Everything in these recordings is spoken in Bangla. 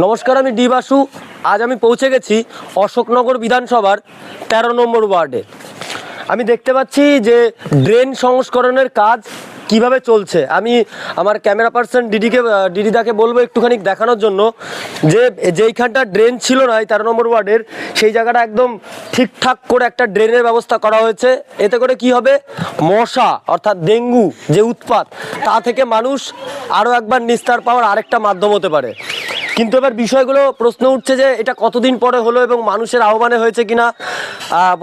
নমস্কার, আমি ডি বাসু আজ আমি পৌঁছে গেছি অশোকনগর বিধানসভার তেরো নম্বর ওয়ার্ডে। আমি দেখতে পাচ্ছি যে ড্রেন সংস্করণের কাজ কীভাবে চলছে। আমি আমার ক্যামেরা পার্সন ডিডিকে, ডিডিদাকে বলব একটুখানি দেখানোর জন্য যে যেইখানটা ড্রেন ছিল না এই তেরো নম্বর ওয়ার্ডের, সেই জায়গাটা একদম ঠিকঠাক করে একটা ড্রেনের ব্যবস্থা করা হয়েছে। এতে করে কি হবে? মশা, অর্থাৎ ডেঙ্গু যে উৎপাত, তা থেকে মানুষ আরও একবার নিস্তার পাওয়ার আরেকটা মাধ্যম হতে পারে। কিন্তু এবার বিষয়গুলো প্রশ্ন উঠছে যে এটা কতদিন পরে হলো এবং মানুষের আহ্বানে হয়েছে কিনা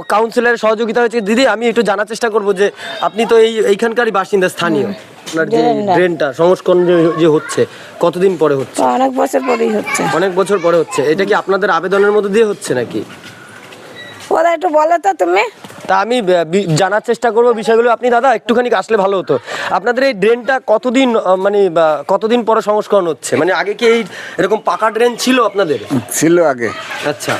কাউন্সিলের সহযোগিতা হয়েছে দিদি আমি একটু জানার চেষ্টা করব যে আপনি তো এই এইখানকারই বাসিন্দা স্থানীয়। আপনার যে ড্রেনটা। সংস্করণ যে- হচ্ছে কতদিন পরে হচ্ছে? অনেক বছর পরেই হচ্ছে। অনেক বছর পরে হচ্ছে। এটা কি আপনাদের আবেদনের মধ্যে দিয়ে হচ্ছে নাকি? ওরা একটু বলো তো তুমি। তা আমি জানার চেষ্টা করব বিষয়গুলো। আপনি দাদা একটুখানি আসলে ভালো হতো। আপনাদের এই ড্রেনটা কতদিন মানে কতদিন পরে সংস্করণ হচ্ছে? মানে আগে কি এই এরকম পাকা ড্রেন ছিল আপনাদের? ছিল আগে। আচ্ছা।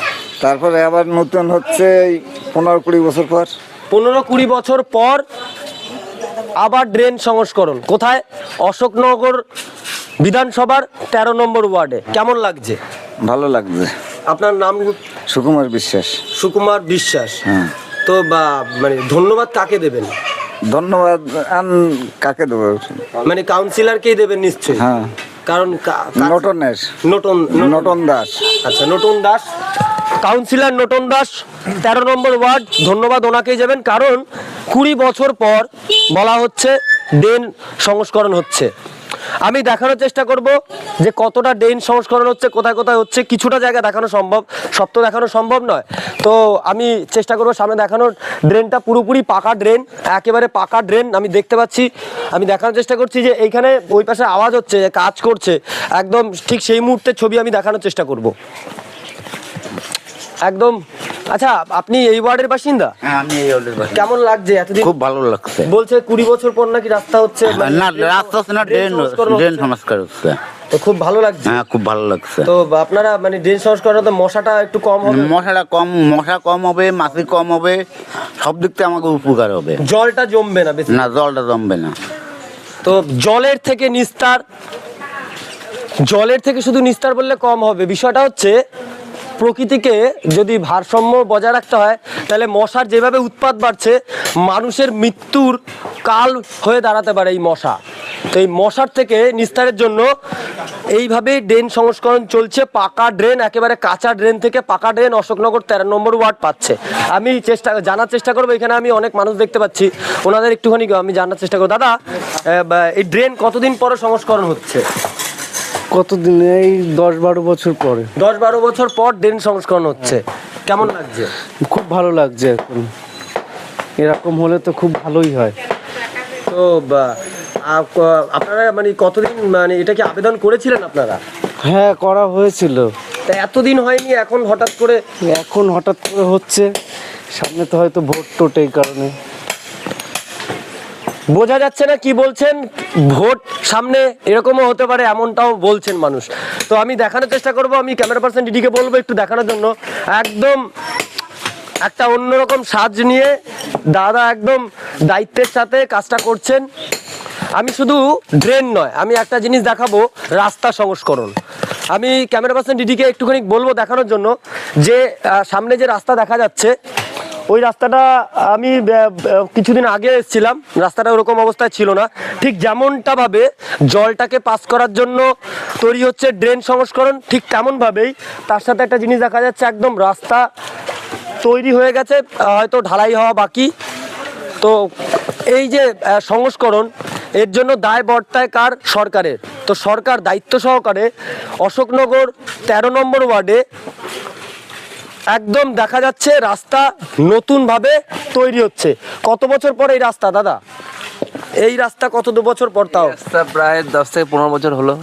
তারপরে আবার নতুন হচ্ছে এই পনেরো কুড়ি বছর পর। পনেরো কুড়ি বছর পর আবার ড্রেন সংস্করণ। কোথায়? অশোকনগর বিধানসভার তেরো নম্বর ওয়ার্ডে। কেমন লাগছে? ভালো লাগছে। আপনার নাম? সুকুমার বিশ্বাস। সুকুমার বিশ্বাস। হ্যাঁ। তো বা মানে ধন্যবাদ কাকে দেবেন? ধন্যবাদ আন কাকে দেবো? মানে কাউন্সিলরকেই দেবেন নিশ্চয়ই? হ্যাঁ। কারণ নটনের। Norton Norton. দাস। আচ্ছা Norton Das. Councillor Norton Das তেরো নম্বর ওয়ার্ড। ধন্যবাদ ওনাকেই যাবেন কারণ কুড়ি বছর পর বলা হচ্ছে ড্রেন সংস্করণ হচ্ছে। আমি দেখানোর চেষ্টা করব যে কতটা ড্রেন সংস্করণ হচ্ছে, কোথায় কোথায় হচ্ছে, কিছুটা জায়গা দেখানো সম্ভব, সব তো দেখানো সম্ভব নয়। তো আমি চেষ্টা করব সামনে দেখানোর, ড্রেনটা পুরোপুরি পাকা ড্রেন, একেবারে পাকা ড্রেন আমি দেখতে পাচ্ছি। আমি দেখানোর চেষ্টা করছি যে এইখানে ওই পাশে আওয়াজ হচ্ছে কাজ করছে, একদম ঠিক সেই মুহূর্তে ছবি আমি দেখানোর চেষ্টা করব। একদম আচ্ছা আপনি এই ওয়ার্ডের বাসিন্দা? হ্যাঁ আমি এই বাসিন্দা। কেমন লাগছে এতদিন? খুব ভালো লাগছে। বলছে কুড়ি বছর পর নাকি রাস্তা হচ্ছে মানে না রাস্তা হচ্ছে না ড্রেন ড্রেন। সংস্কার হচ্ছে। তো খুব ভালো লাগছে? হ্যাঁ খুব ভালো লাগছে। তো আপনারা মানে ড্রেন সংস্করণ তো মশাটা একটু কম হবে। মশাটা কম মশা কম হবে মাছি কম হবে সব দিক থেকে আমাকে উপকার হবে। জলটা জমবে না বেশি। না জলটা জমবে না। তো জলের থেকে নিস্তার জলের থেকে শুধু নিস্তার বললে কম হবে। বিষয়টা হচ্ছে প্রকৃতিকে যদি ভারসাম্য বজায় রাখতে হয়, তাহলে মশার যেভাবে উৎপাদ বাড়ছে, মানুষের মৃত্যুর কাল হয়ে দাঁড়াতে পারে এই মশা। তো এই মশার থেকে নিস্তারের জন্য এইভাবে ড্রেন সংস্করণ চলছে। পাকা ড্রেন, একেবারে কাঁচা ড্রেন থেকে পাকা ড্রেন অশোকনগর তেরো নম্বর ওয়ার্ড পাচ্ছে। আমি চেষ্টা, জানার চেষ্টা করব, এখানে আমি অনেক মানুষ দেখতে পাচ্ছি। ওনাদের একটুখানি আমি জানার চেষ্টা করব। দাদা এই ড্রেন কতদিন পরে সংস্করণ হচ্ছে? কতদিন? এই দশ বারো বছর পরে। দশ বারো বছর পর ড্রেন সংস্করণ হচ্ছে। কেমন লাগছে? খুব ভালো লাগছে এখন। এরকম হলে তো খুব ভালোই হয়। তো বা- আপনারা মানে কতদিন মানে এটা কি আবেদন করেছিলেন আপনারা? হ্যাঁ করা হয়েছিল। তা এতদিন হয়নি এখন হঠাৎ করে এখন হঠাৎ করে হচ্ছে। সামনে তো হয়তো ভোট টোট এই কারণে। বোঝা যাচ্ছে না কি বলছেন? ভোট সামনে এরকমও হতে পারে, এমনটাও বলছেন মানুষ। তো আমি দেখানোর চেষ্টা করব, আমি ক্যামেরা পার্সন ডিডিকে বলব একটু দেখানোর জন্য। একদম একটা অন্যরকম সাজ নিয়ে দাদা একদম দায়িত্বের সাথে কাজটা করছেন। আমি শুধু ড্রেন নয়, আমি একটা জিনিস দেখাবো, রাস্তা সংস্করণ। আমি ক্যামেরা পার্সন ডিডিকে একটুখানি বলব দেখানোর জন্য যে সামনে যে রাস্তা দেখা যাচ্ছে ওই রাস্তাটা আমি কিছুদিন আগে এসেছিলাম। রাস্তাটা ওরকম অবস্থায় ছিল না। ঠিক যেমনটা ভাবে জলটাকে পাস করার জন্য তৈরি হচ্ছে ড্রেন সংস্করণ, ঠিক তেমনভাবেই তার সাথে একটা জিনিস দেখা যাচ্ছে, একদম রাস্তা তৈরি হয়ে গেছে হয়তো ঢালাই হওয়া বাকি। তো এই যে সংস্করণ, এর জন্য দায় বর্তায় কার? সরকারের। তো সরকার দায়িত্ব সহকারে অশোকনগর তেরো নম্বর ওয়ার্ডে একদম দেখা যাচ্ছে রাস্তা নতুনভাবে তৈরি হচ্ছে। কত বছর পর এই রাস্তা দাদা? এই রাস্তা কত দু বছর পর তাও? রাস্তা প্রায় দশ থেকে পনেরো বছর হলো।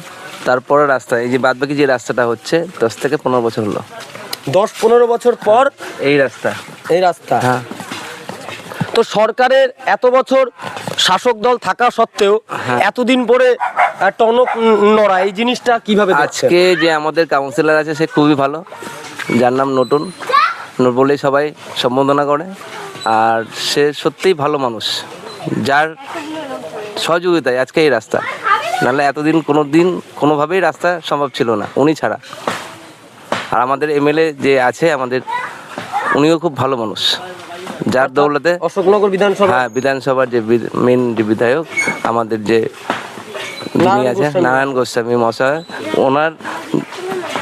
তারপরে রাস্তা এই যে বাদবাকি যে রাস্তাটা হচ্ছে দশ থেকে পনেরো বছর হলো। দশ পনেরো বছর পর এই রাস্তা। এই রাস্তা। হ্যাঁ। তো সরকারের এত বছর শাসক দল থাকা সত্ত্বেও হ্যাঁ। এতদিন পরে টনক নড়া এই জিনিসটা কীভাবে আজকে যে আমাদের কাউন্সিলর আছে সে খুবই ভালো। যার নাম নতুন। বলেই সবাই সম্বোধনা করে। আর সে সত্যিই ভালো মানুষ। যার সহযোগিতায় আজকে এই রাস্তা। নাহলে এতদিন কোনো দিন কোনোভাবেই রাস্তা সম্ভব ছিল না উনি ছাড়া। আর আমাদের এমএলএ যে আছে আমাদের উনিও খুব ভালো মানুষ। যার দৌলতে অশোকনগর বিধানসভা? হ্যাঁ বিধানসভার যে মেন যে বিধায়ক আমাদের যে যিনি আছে গোস্বামী। নারায়ণ গোস্বামী মশাই ওনার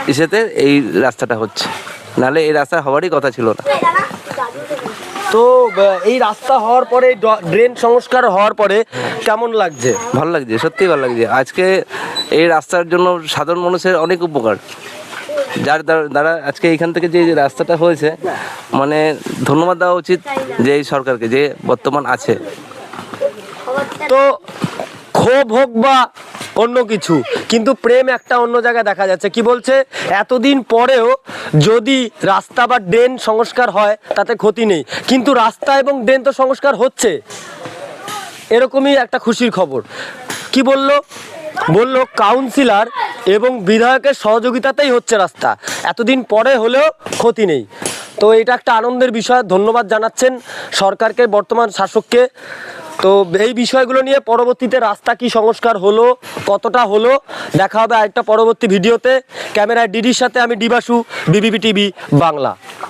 ইসেতে এই রাস্তাটা হচ্ছে। নাহলে এই রাস্তা হওয়ারই কথা ছিল না। তো এই রাস্তা হওয়ার পরে ড্রেন সংস্কার হওয়ার পরে কেমন লাগছে? ভালো লাগছে সত্যিই ভালো লাগছে। আজকে এই রাস্তার জন্য সাধারণ মানুষের অনেক উপকার। যার দ্বারা- আজকে এইখান থেকে যে যে রাস্তাটা হয়েছে মানে ধন্যবাদ দেওয়া উচিত যে এই সরকারকে যে বর্তমান আছে। তো ক্ষোভ হোক বা অন্য কিছু। কিন্তু প্রেম একটা অন্য জায়গায় দেখা যাচ্ছে। কি বলছে? এতদিন পরেও যদি রাস্তা বা ড্রেন সংস্কার হয়, তাতে ক্ষতি নেই। কিন্তু রাস্তা এবং ড্রেন তো সংস্কার হচ্ছে। এরকমই একটা খুশির খবর। কি বলল? বলল, কাউন্সিলর এবং বিধায়কের সহযোগিতাতেই হচ্ছে রাস্তা। এতদিন পরে হলেও ক্ষতি নেই। তো এটা একটা আনন্দের বিষয়। ধন্যবাদ জানাচ্ছেন সরকারকে, বর্তমান শাসককে। তো এই বিষয়গুলো নিয়ে পরবর্তীতে রাস্তা কি সংস্কার হলো, কতটা হলো, দেখা হবে আরেকটা পরবর্তী ভিডিওতে। ক্যামেরায় ডিডির সাথে আমি ডিবাসু বিবিবি টিভি বাংলা।